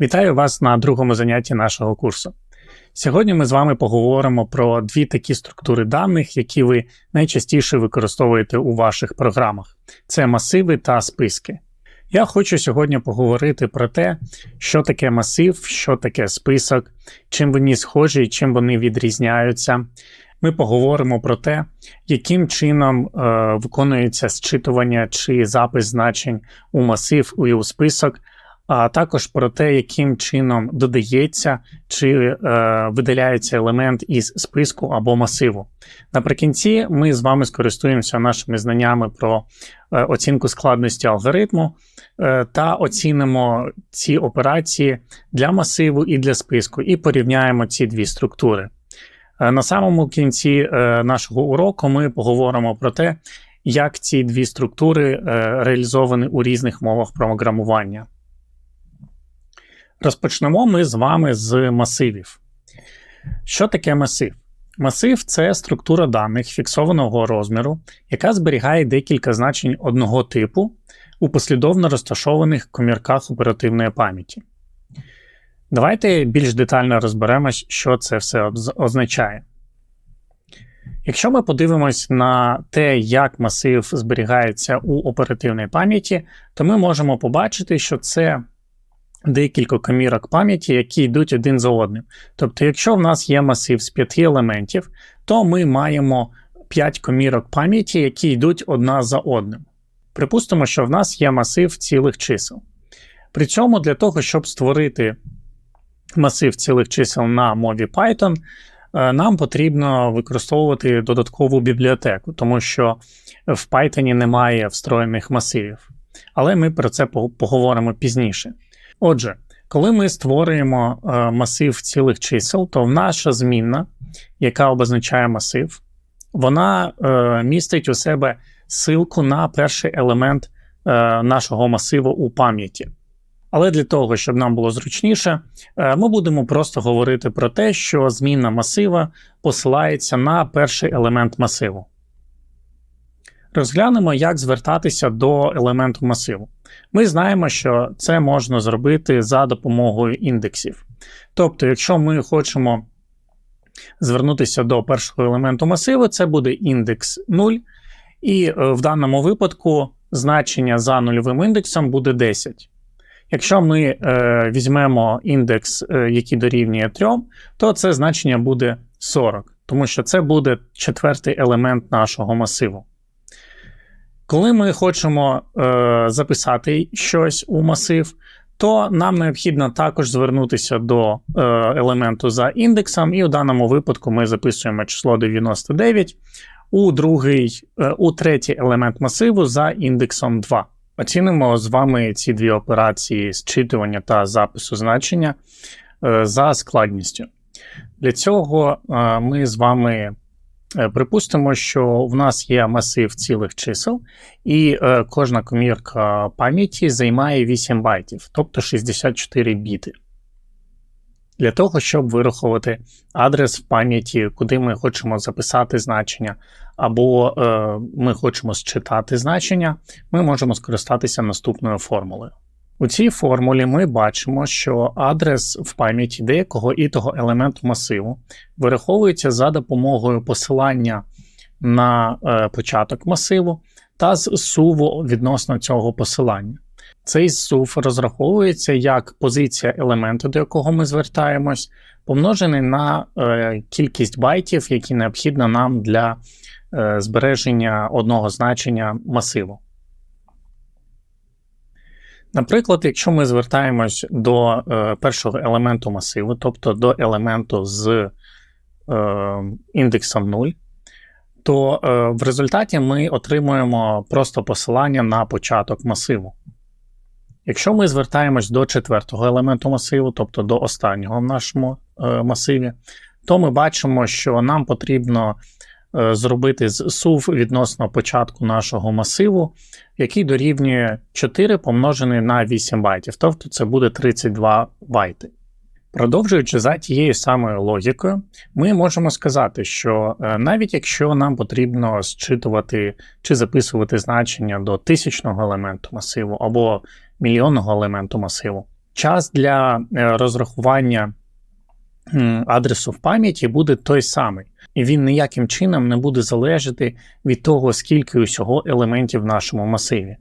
Вітаю вас на другому занятті нашого курсу. Сьогодні ми з вами поговоримо про дві такі структури даних, які ви найчастіше використовуєте у ваших програмах: це масиви та списки. Я хочу сьогодні поговорити про те, що таке масив, що таке список, чим вони схожі чим вони відрізняються. Ми поговоримо про те, яким чином е, виконується зчитування чи запис значень у масив і у список, а також про те, яким чином додається чи е, видаляється елемент із списку або масиву. Наприкінці ми з вами скористуємося нашими знаннями про е, оцінку складності алгоритму е, та оцінимо ці операції для масиву і для списку, і порівняємо ці дві структури. Е, на самому кінці е, нашого уроку ми поговоримо про те, як ці дві структури е, реалізовані у різних мовах програмування. Розпочнемо ми з вами з масивів. Що таке масив? Масив це структура даних фіксованого розміру, яка зберігає декілька значень одного типу у послідовно розташованих комірках оперативної пам'яті. Давайте більш детально розберемось, що це все означає. Якщо ми подивимось на те, як масив зберігається у оперативній пам'яті, то ми можемо побачити, що це декілька комірок пам'яті, які йдуть один за одним. Тобто, якщо в нас є масив з п'яти елементів, то ми маємо 5 комірок пам'яті, які йдуть одна за одним. Припустимо, що в нас є масив цілих чисел. При цьому для того, щоб створити масив цілих чисел на мові Python, е, нам потрібно використовувати додаткову бібліотеку, тому що в Python немає встроєних масивів. Але ми про це поговоримо пізніше. Отже, коли ми створюємо е, масив цілих чисел, то наша змінна, яка обозначає масив, вона е, містить у себе ссылку на перший елемент нашого масиву у пам'яті. Але для того, щоб нам було зручніше, е, ми будемо просто говорити про те, що зміна масива посилається на перший елемент масиву. Розглянемо, як звертатися до елементу масиву. Ми знаємо, що це можна зробити за допомогою індексів. Тобто, якщо ми хочемо звернутися до першого елементу масиву, це буде індекс 0, і е, в даному випадку значення за нульовим індексом буде 10. Якщо ми е, візьмемо індекс, е, який дорівнює 3, то це значення буде 40, тому що це буде четвертий елемент нашого масиву. Коли ми хочемо е, записати щось у масив, то нам необхідно також звернутися до е, елементу за індексом, і у даному випадку ми записуємо число 99 у другий, е, у третій елемент масиву за індексом 2. Оцінимо з вами ці дві операції зчитування та запису значення е, за складністю. Для цього е, ми з вами припустимо, що в нас є масив цілих чисел, і кожна комірка пам'яті займає 8 байтів, тобто 64 біти для того, щоб вирахувати адрес в пам'яті, куди ми хочемо записати значення, або е, ми хочемо считати значення, ми можемо скористатися наступною формулою. У цій формулі ми бачимо, що адрес в пам'яті деякого і того елементу масиву вираховується за допомогою посилання на е, початок масиву та з суву відносно цього посилання. Цей сув розраховується як позиція елементу, до якого ми звертаємось, помножений на е, кількість байтів, які необхідна нам для е, збереження одного значення масиву. Наприклад, якщо ми звертаємось до е, першого елементу масиву, тобто до елементу з е, індексом 0, то е, в результаті ми отримуємо просто посилання на початок масиву. Якщо ми звертаємось до четвертого елементу масиву, тобто до останнього в нашому масиві, то ми бачимо, що нам потрібно зробити сув відносно початку нашого масиву, який дорівнює 4 помножений на 8 байтів, тобто це буде 32 байти. Продовжуючи за тією самою логікою, ми можемо сказати, що е, навіть якщо нам потрібно зчитувати чи записувати значення до тисячного елементу масиву або мільйонного елементу масиву, час для е, розрахування адресу в пам'яті буде той самий, і він ніяким чином не буде залежати від того, скільки усього елементів в нашому масиві.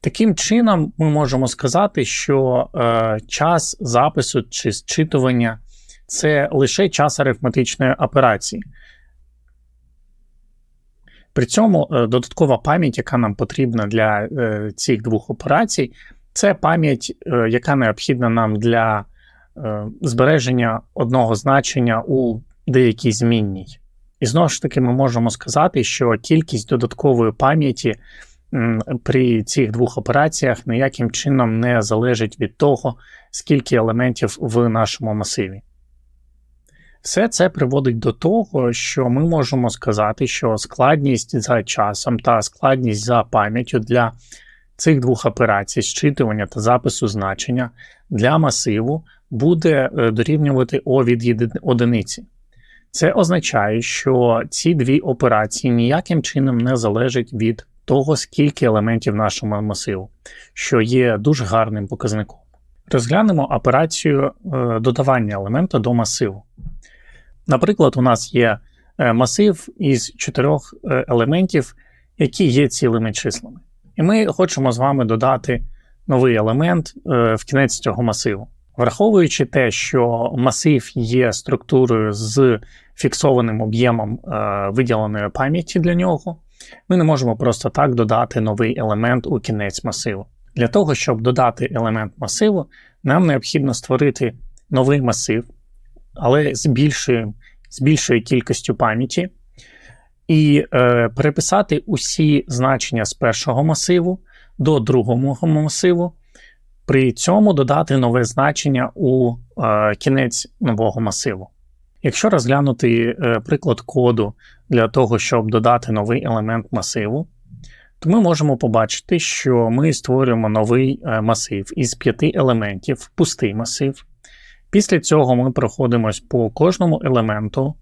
Таким чином, ми можемо сказати, що е, час запису чи зчитування це лише час арифметичної операції. При цьому е, додаткова пам'ять, яка нам потрібна для е, цих двох операцій, це пам'ять, е, яка необхідна нам для збереження одного значення у деякій змінній. І знову ж таки, ми можемо сказати, що кількість додаткової пам'яті при цих двох операціях ніяким чином не залежить від того, скільки елементів в нашому масиві. Все це приводить до того, що ми можемо сказати, що складність за часом та складність за пам'яттю для цих двох операцій, зчитування та запису значення для масиву буде е, дорівнювати О від одиниці. Це означає, що ці дві операції ніяким чином не залежать від того, скільки елементів нашого масиву, що є дуже гарним показником. Розглянемо операцію е, додавання елемента до масиву. Наприклад, у нас є е, масив із чотирьох елементів, які є цілими числами. І ми хочемо з вами додати новий елемент в кінець цього масиву. Враховуючи те, що масив є структурою з фіксованим об'ємом виділеної пам'яті для нього, ми не можемо просто так додати новий елемент у кінець масиву. Для того, щоб додати елемент масиву, нам необхідно створити новий масив, але з більшою, з більшою кількістю пам'яті, і е, переписати усі значення з першого масиву до другого масиву. При цьому додати нове значення у е, кінець нового масиву. Якщо розглянути е, приклад коду для того, щоб додати новий елемент масиву, то ми можемо побачити, що ми створюємо новий е, масив із п'яти елементів, пустий масив. Після цього ми проходимось по кожному елементу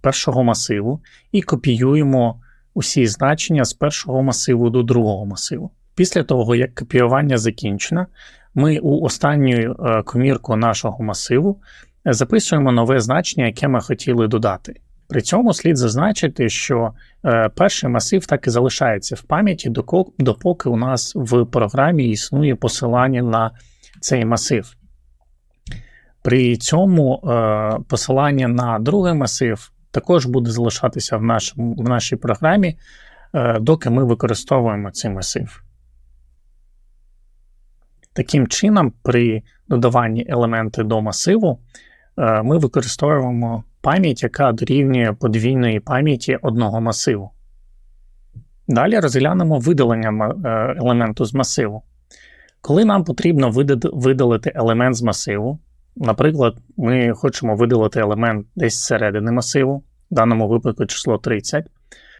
першого масиву і копіюємо усі значення з першого масиву до другого масиву. Після того, як копіювання закінчено, ми у останню комірку нашого масиву записуємо нове значення, яке ми хотіли додати. При цьому слід зазначити, що е, перший масив так і залишається в пам'яті, допоки у нас в програмі існує посилання на цей масив. При цьому е, посилання на другий масив також буде залишатися в, нашому, в нашій програмі, е, доки ми використовуємо цей масив. Таким чином, при додаванні елементи до масиву, Е, ми використовуємо пам'ять, яка дорівнює подвійної пам'яті одного масиву. Далі розглянемо видалення е, елементу з масиву. Коли нам потрібно видалити елемент з масиву, наприклад, ми хочемо видалити елемент десь зсередини масиву, в даному випадку число 30,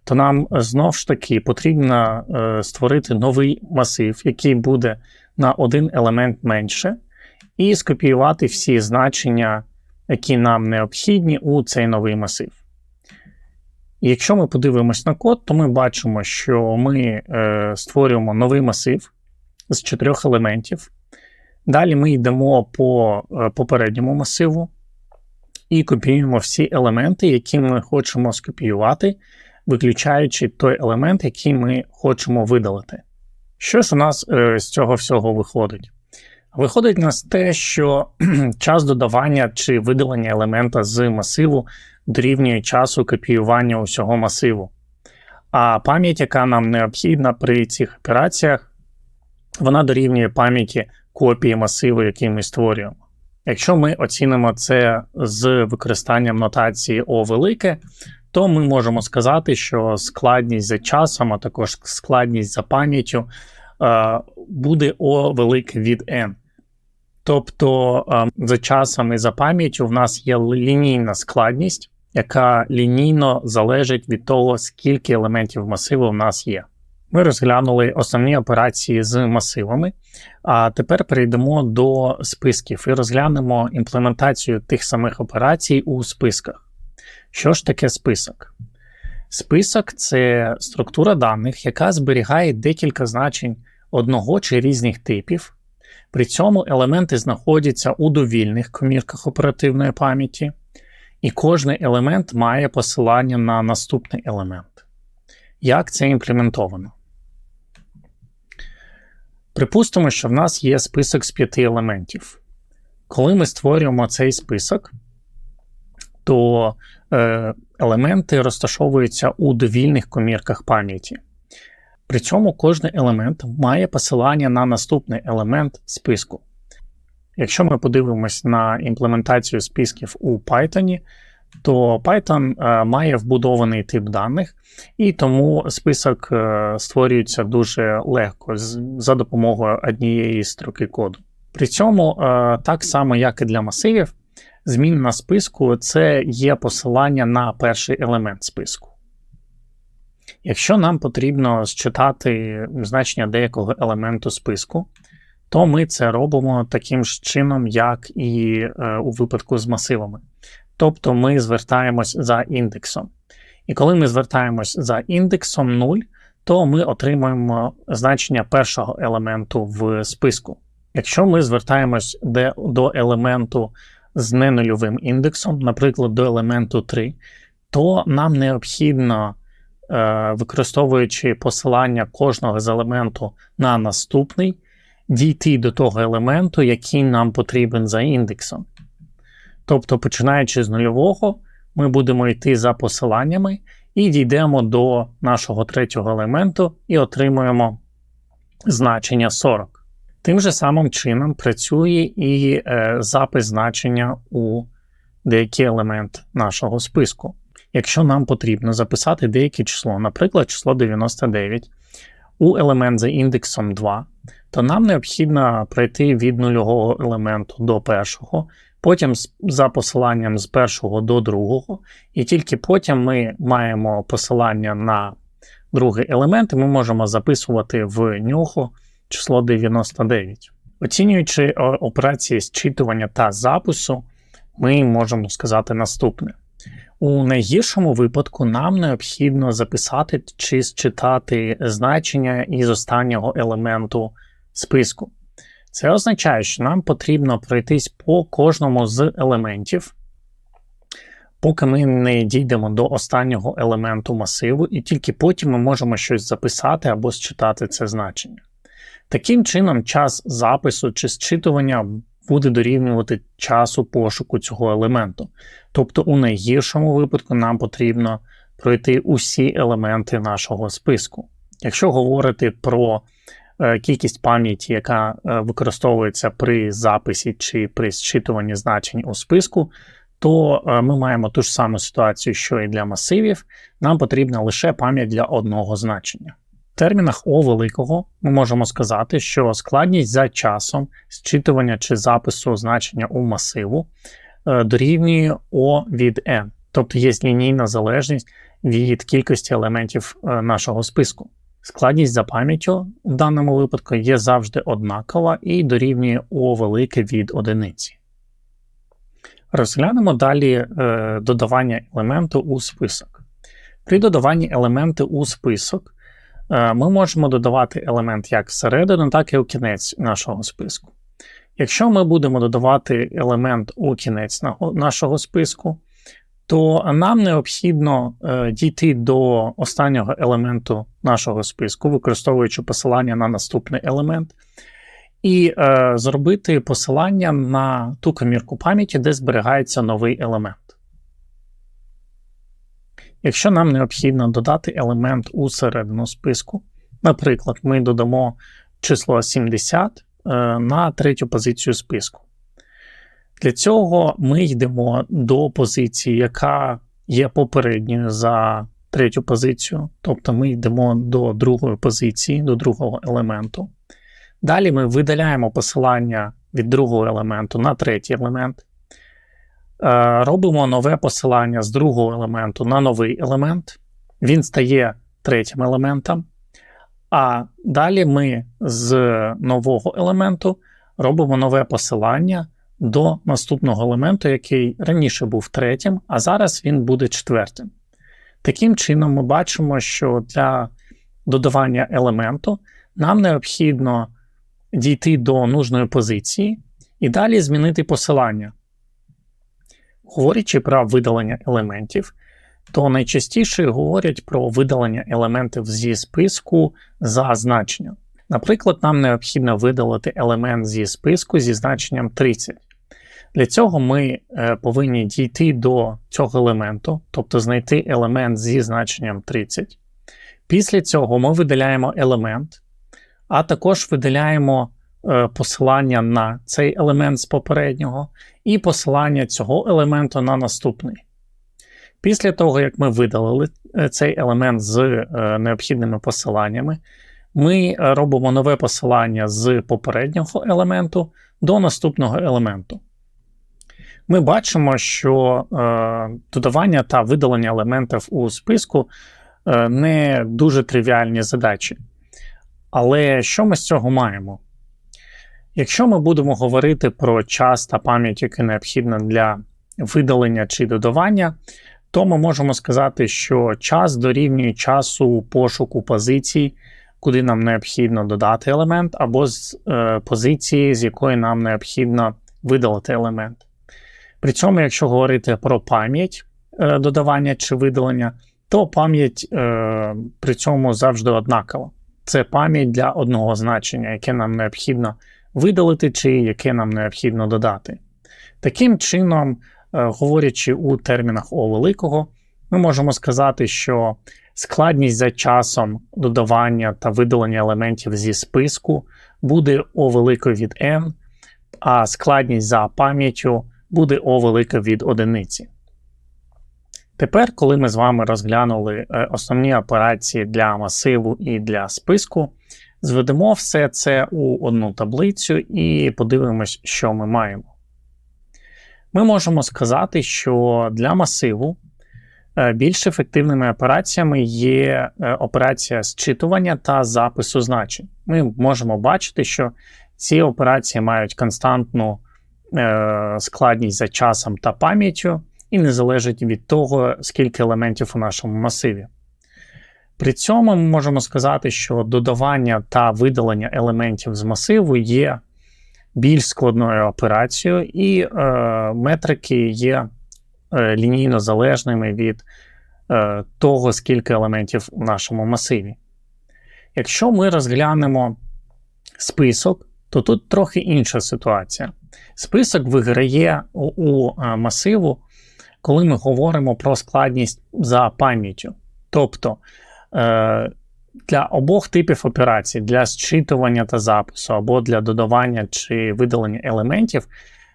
то нам знову ж таки потрібно е, створити новий масив, який буде на один елемент менше, і скопіювати всі значення які нам необхідні у цей новий масив. Якщо ми подивимось на код, то ми бачимо, що ми е, створюємо новий масив з чотирьох елементів. Далі ми йдемо по е, попередньому масиву і копіюємо всі елементи, які ми хочемо скопіювати, виключаючи той елемент, який ми хочемо видалити. Що ж у нас е, з цього всього виходить? Виходить нас те, що час додавання чи видалення елемента з масиву дорівнює часу копіювання усього масиву. А пам'ять, яка нам необхідна при цих операціях, вона дорівнює пам'яті копії масиву, який ми створюємо. Якщо ми оцінимо це з використанням нотації О велике, то ми можемо сказати, що складність за часом, а також складність за пам'яттю е, буде О велике від N. Тобто за часом і за пам'яттю в нас є лінійна складність, яка лінійно залежить від того, скільки елементів масиву в нас є. Ми розглянули основні операції з масивами, а тепер перейдемо до списків і розглянемо імплементацію тих самих операцій у списках. Що ж таке список? Список це структура даних, яка зберігає декілька значень одного чи різних типів. При цьому елементи знаходяться у довільних комірках оперативної пам'яті, і кожний елемент має посилання на наступний елемент. Як це імплементовано? Припустимо, що в нас є список з п'яти елементів. Коли ми створюємо цей список, то елементи розташовуються у довільних комірках пам'яті. При цьому кожен елемент має посилання на наступний елемент списку. Якщо ми подивимось на імплементацію списків у Python, то Python е, має вбудований тип даних, і тому список е, створюється дуже легко за допомогою однієї строки коду. При цьому, е, так само, як і для масивів, змінна списку це є посилання на перший елемент списку. Якщо нам потрібно считати значення деякого елементу списку, то ми це робимо таким ж чином, як і е, у випадку з масивами. Тобто ми звертаємось за індексом. І коли ми звертаємось за індексом 0, то ми отримуємо значення першого елементу в списку. Якщо ми звертаємось до елементу з ненульовим індексом, наприклад, до елементу 3, то нам необхідно, е, використовуючи посилання кожного з елементу на наступний, дійти до того елементу, який нам потрібен за індексом. Тобто, починаючи з нульового, ми будемо йти за посиланнями і дійдемо до нашого третього елементу і отримуємо значення 40. Тим же самим чином працює і е, запис значення у деякий елемент нашого списку. Якщо нам потрібно записати деяке число, наприклад, число 99, у елемент за індексом 2, то нам необхідно пройти від нульового елементу до першого, потім за посиланням з першого до другого, і тільки потім ми маємо посилання на другий елемент, і ми можемо записувати в нього число 99. Оцінюючи операції зчитування та запису, ми можемо сказати наступне. У найгіршому випадку нам необхідно записати чи зчитати значення із останнього елементу списку. Це означає, що нам потрібно пройтись по кожному з елементів, поки ми не дійдемо до останнього елементу масиву, і тільки потім ми можемо щось записати або зчитати це значення. Таким чином, час запису чи зчитування буде дорівнювати часу пошуку цього елементу. Тобто, у найгіршому випадку нам потрібно пройти усі елементи нашого списку. Якщо говорити про е, кількість пам'яті, яка е, використовується при записі чи при зчитуванні значень у списку, то е, ми маємо ту ж саму ситуацію, що і для масивів, нам потрібна лише пам'ять для одного значення. Термінах О великого ми можемо сказати, що складність за часом зчитування чи запису значення у масиву е, дорівнює О від N, тобто є лінійна залежність від кількості елементів е, нашого списку. Складність за пам'яттю в даному випадку є завжди однакова і дорівнює О велике від одиниці. Розглянемо далі е, додавання елементу у список. При додаванні елементу у список. Е, ми можемо додавати елемент як всередину, так і у кінець нашого списку. Якщо ми будемо додавати елемент у кінець нашого списку, то нам необхідно е, дійти до останнього елементу нашого списку, використовуючи посилання на наступний елемент, і е, зробити посилання на ту комірку пам'яті, де зберігається новий елемент. Якщо нам необхідно додати елемент у середину списку, наприклад, ми додамо число 70 е, на третю позицію списку. Для цього ми йдемо до позиції, яка є попередньою за третю позицію, тобто ми йдемо до другої позиції, до другого елементу. Далі ми видаляємо посилання від другого елементу на третій елемент. Е, робимо нове посилання з другого елементу на новий елемент. Він стає третім елементом. А далі ми з нового елементу робимо нове посилання до наступного елементу, який раніше був третім, а зараз він буде четвертим. Таким чином, ми бачимо, що для додавання елементу нам необхідно дійти до нужної позиції і далі змінити посилання. Говорячи про видалення елементів, то найчастіше говорять про видалення елементів зі списку за значенням. Наприклад, нам необхідно видалити елемент зі списку зі значенням 30. Для цього ми е, повинні дійти до цього елементу, тобто знайти елемент зі значенням 30. Після цього ми видаляємо елемент, а також видаляємо посилання на цей елемент з попереднього, і посилання цього елементу на наступний. Після того, як ми видалили е, цей елемент з необхідними посиланнями, ми робимо нове посилання з попереднього елементу до наступного елементу. Ми бачимо, що е, додавання та видалення елементів у списку е, не дуже тривіальні задачі. Але що ми з цього маємо? Якщо ми будемо говорити про час та пам'ять, які необхідно для видалення чи додавання, то ми можемо сказати, що час дорівнює часу пошуку позицій куди нам необхідно додати елемент, або з е, позиції, з якої нам необхідно видалити елемент. При цьому, якщо говорити про пам'ять е, додавання чи видалення, то пам'ять е, при цьому завжди однакова. Це пам'ять для одного значення, яке нам необхідно видалити, чи яке нам необхідно додати. Таким чином, е, говорячи у термінах О великого, ми можемо сказати, що Складність за часом додавання та видалення елементів зі списку буде О велике від n, а складність за пам'яттю буде О велике від одиниці. Тепер, коли ми з вами розглянули е, основні операції для масиву і для списку, зведемо все це у одну таблицю і подивимось, що ми маємо. Ми можемо сказати, що для масиву Е, більш ефективними операціями є е, операція зчитування та запису значень. Ми можемо бачити, що ці операції мають константну е, складність за часом та пам'яттю і не залежать від того, скільки елементів у нашому масиві. При цьому ми можемо сказати, що додавання та видалення елементів з масиву є більш складною операцією, і е, метрики є Е, лінійно залежними від е, того, скільки елементів в нашому масиві. Якщо ми розглянемо список, то тут трохи інша ситуація. Список виграє у, у е, масиву, коли ми говоримо про складність за пам'яттю. Тобто для обох типів операцій, для зчитування та запису, або для додавання чи видалення елементів,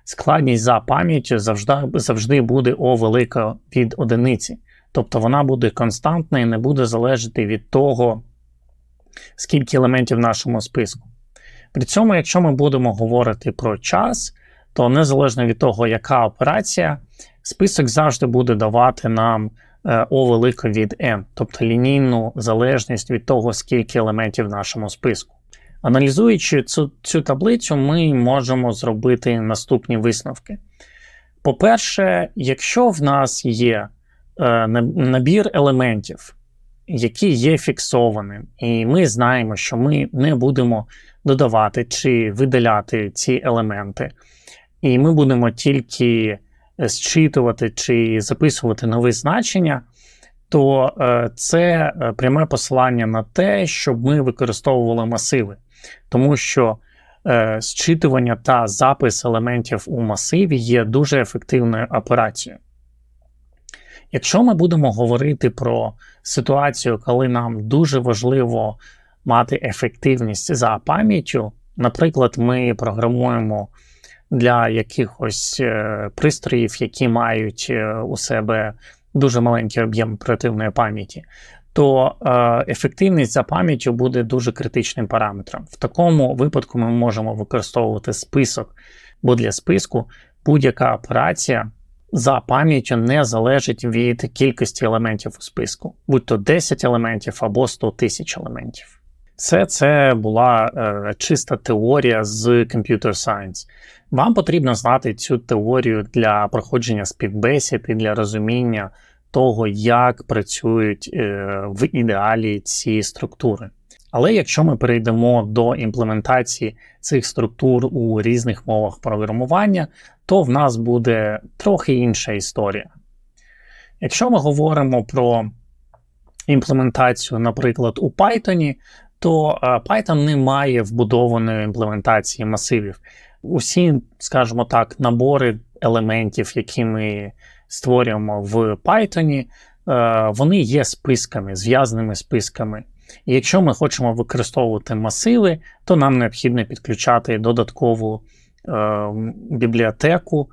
складність за пам'яттю завжди завжди буде О велика від одиниці. Тобто вона буде константна і не буде залежати від того, скільки елементів в нашому списку. При цьому, якщо ми будемо говорити про час, то незалежно від того, яка операція, список завжди буде давати нам е, О велика від n, тобто лінійну залежність від того, скільки елементів в нашому списку. Аналізуючи цю, цю таблицю, ми можемо зробити наступні висновки. По-перше, якщо в нас є е, набір елементів, які є фіксованим, і ми знаємо, що ми не будемо додавати чи видаляти ці елементи, і ми будемо тільки зчитувати чи записувати нові значення, то е, це е, пряме посилання на те, щоб ми використовували масиви тому що е, зчитування та запис елементів у масиві є дуже ефективною операцією. Якщо ми будемо говорити про ситуацію, коли нам дуже важливо мати ефективність за пам'яттю, наприклад, ми програмуємо для якихось е, пристроїв, які мають е, у себе дуже маленький об'єм оперативної пам'яті, то е, ефективність за пам'яттю буде дуже критичним параметром. В такому випадку ми можемо використовувати список, бо для списку будь-яка операція за пам'яттю не залежить від кількості елементів у списку, будь то 10 елементів або 100 тисяч елементів. Все це була е, чиста теорія з Computer Science. Вам потрібно знати цю теорію для проходження співбесід і для розуміння того, як працюють е, в ідеалі ці структури. Але якщо ми перейдемо до імплементації цих структур у різних мовах програмування, то в нас буде трохи інша історія. Якщо ми говоримо про імплементацію, наприклад, у Python, то е, Python не має вбудованої імплементації масивів. Усі, скажімо так, набори елементів, які ми створюємо в Python, е, вони є списками, зв'язаними списками. І якщо ми хочемо використовувати масиви, то нам необхідно підключати додаткову е, бібліотеку.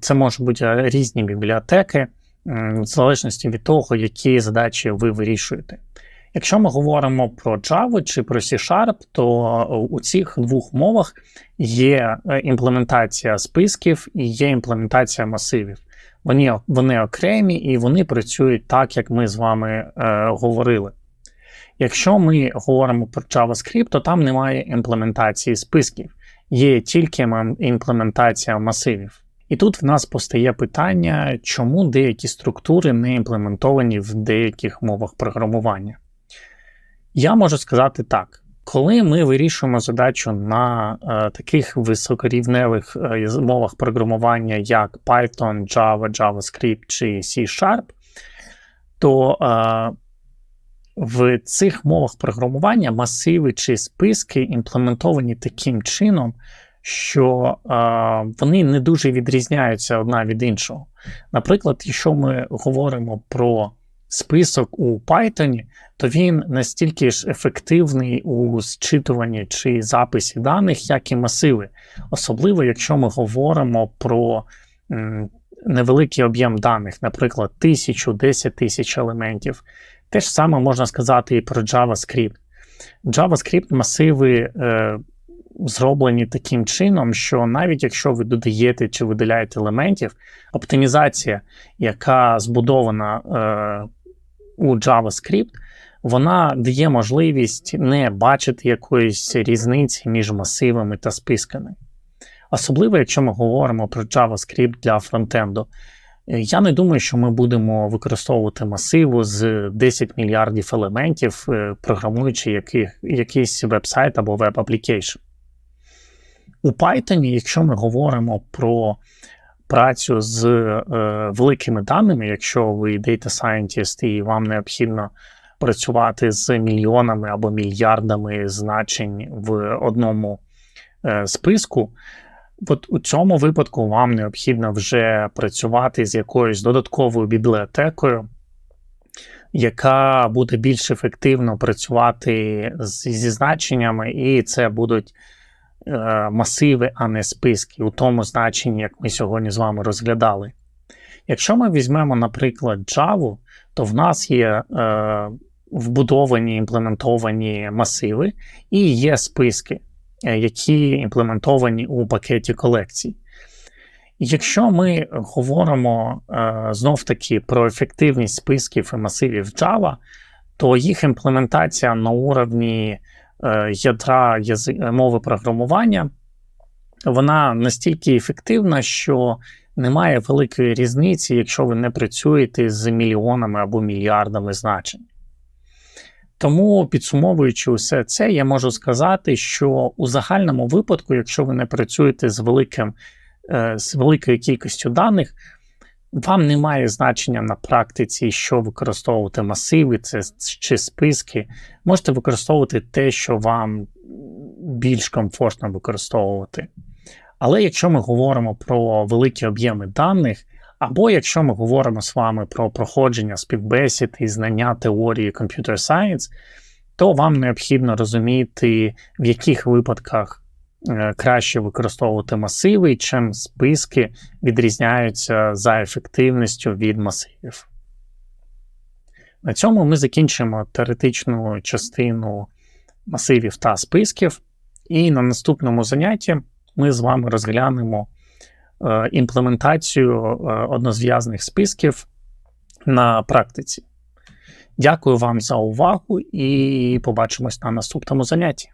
Це можуть бути різні бібліотеки, в залежності від того, які задачі ви вирішуєте. Якщо ми говоримо про Java чи про C-Sharp, то у цих двох мовах є е, імплементація списків і є імплементація масивів. Вони вони окремі і вони працюють так, як ми з вами е, говорили. Якщо ми говоримо про JavaScript, то там немає імплементації списків, є тільки імплементація масивів. І тут в нас постає питання, чому деякі структури не імплементовані в деяких мовах програмування. Я можу сказати так: коли ми вирішуємо задачу на е, таких високорівневих е, мовах програмування, як Python, Java, JavaScript чи C-Sharp, то е, в цих мовах програмування масиви чи списки імплементовані таким чином, що е, вони не дуже відрізняються одна від іншого. Наприклад, якщо ми говоримо про список у Python, то він настільки ж ефективний у зчитуванні чи записі даних, як і масиви. Особливо, якщо ми говоримо про невеликий об'єм даних, наприклад, тисячу, 10 тисяч елементів. Те ж саме можна сказати і про JavaScript. JavaScript масиви е, зроблені таким чином, що навіть якщо ви додаєте чи видаляєте елементів, оптимізація, яка збудована е, у JavaScript, вона дає можливість не бачити якоїсь різниці між масивами та списками. Особливо, якщо ми говоримо про JavaScript для фронтенду. Я не думаю, що ми будемо використовувати масиву з 10 мільярдів елементів, е, програмуючи яких, якийсь веб-сайт або веб-аплікейшн. У Python, якщо ми говоримо про працю з е, великими даними, якщо ви Data Scientist і вам необхідно працювати з мільйонами або мільярдами значень в одному е, списку, от у цьому випадку вам необхідно вже працювати з якоюсь додатковою бібліотекою. Яка буде більш ефективно працювати зі значеннями, і це будуть масиви, а не списки, у тому значенні, як ми сьогодні з вами розглядали. Якщо ми візьмемо, наприклад, Java, то в нас є е, вбудовані імплементовані масиви і є списки, е, які імплементовані у пакеті колекцій. Якщо ми говоримо е, знов таки про ефективність списків і масивів Java, то їх імплементація на уровні Е, ядра е, мови програмування, вона настільки ефективна, що немає великої різниці, якщо ви не працюєте з мільйонами або мільярдами значень. Тому, підсумовуючи усе це, я можу сказати, що у загальному випадку, якщо ви не працюєте з великим, е, з великою кількістю даних, вам немає значення на практиці, що використовувати масиви це чи списки. Можете використовувати те, що вам більш комфортно використовувати. Але якщо ми говоримо про великі об'єми даних, або якщо ми говоримо з вами про проходження співбесід і знання теорії Computer Science, то вам необхідно розуміти, в яких випадках краще використовувати масиви, чим списки відрізняються за ефективністю від масивів. На цьому ми закінчимо теоретичну частину масивів та списків, і на наступному занятті ми з вами розглянемо е, імплементацію е, однозв'язних списків на практиці. Дякую вам за увагу і побачимось на наступному занятті.